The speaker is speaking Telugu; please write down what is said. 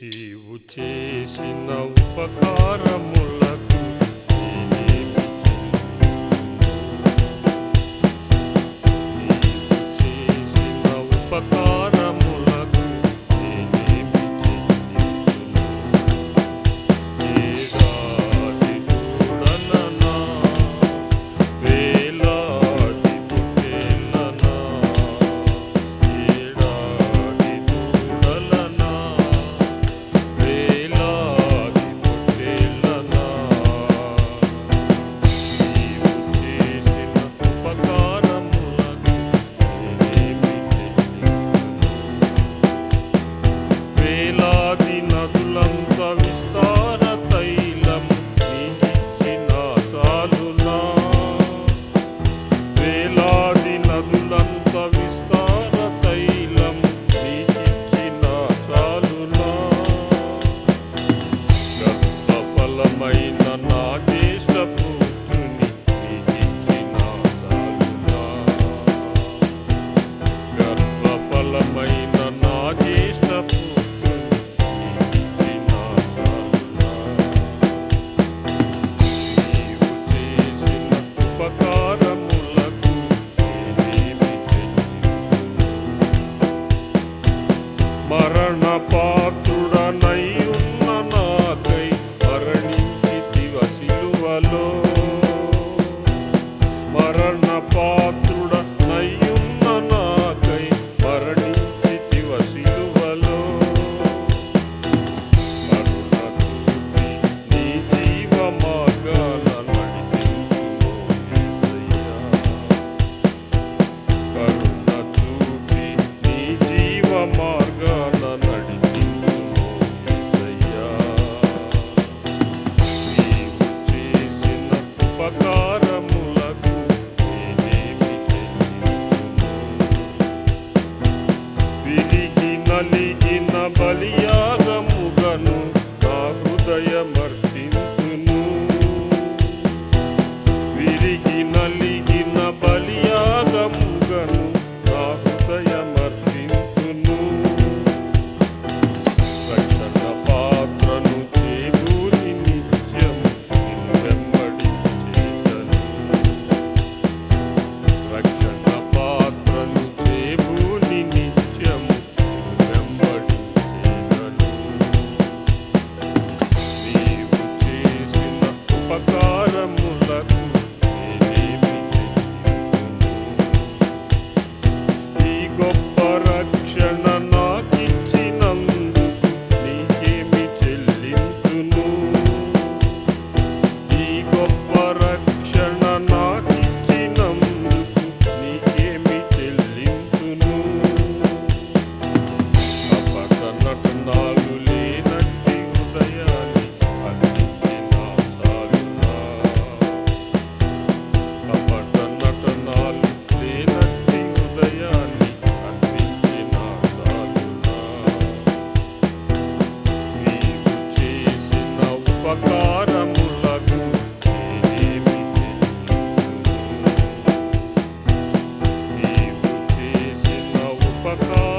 నీవు చేసిన ఉపకారములకు కలిగిన బలియాగముగను నా హృదయమర్పించును విరిగి నలిగిన బలియాగముగను నా హృదయ Go. Papa.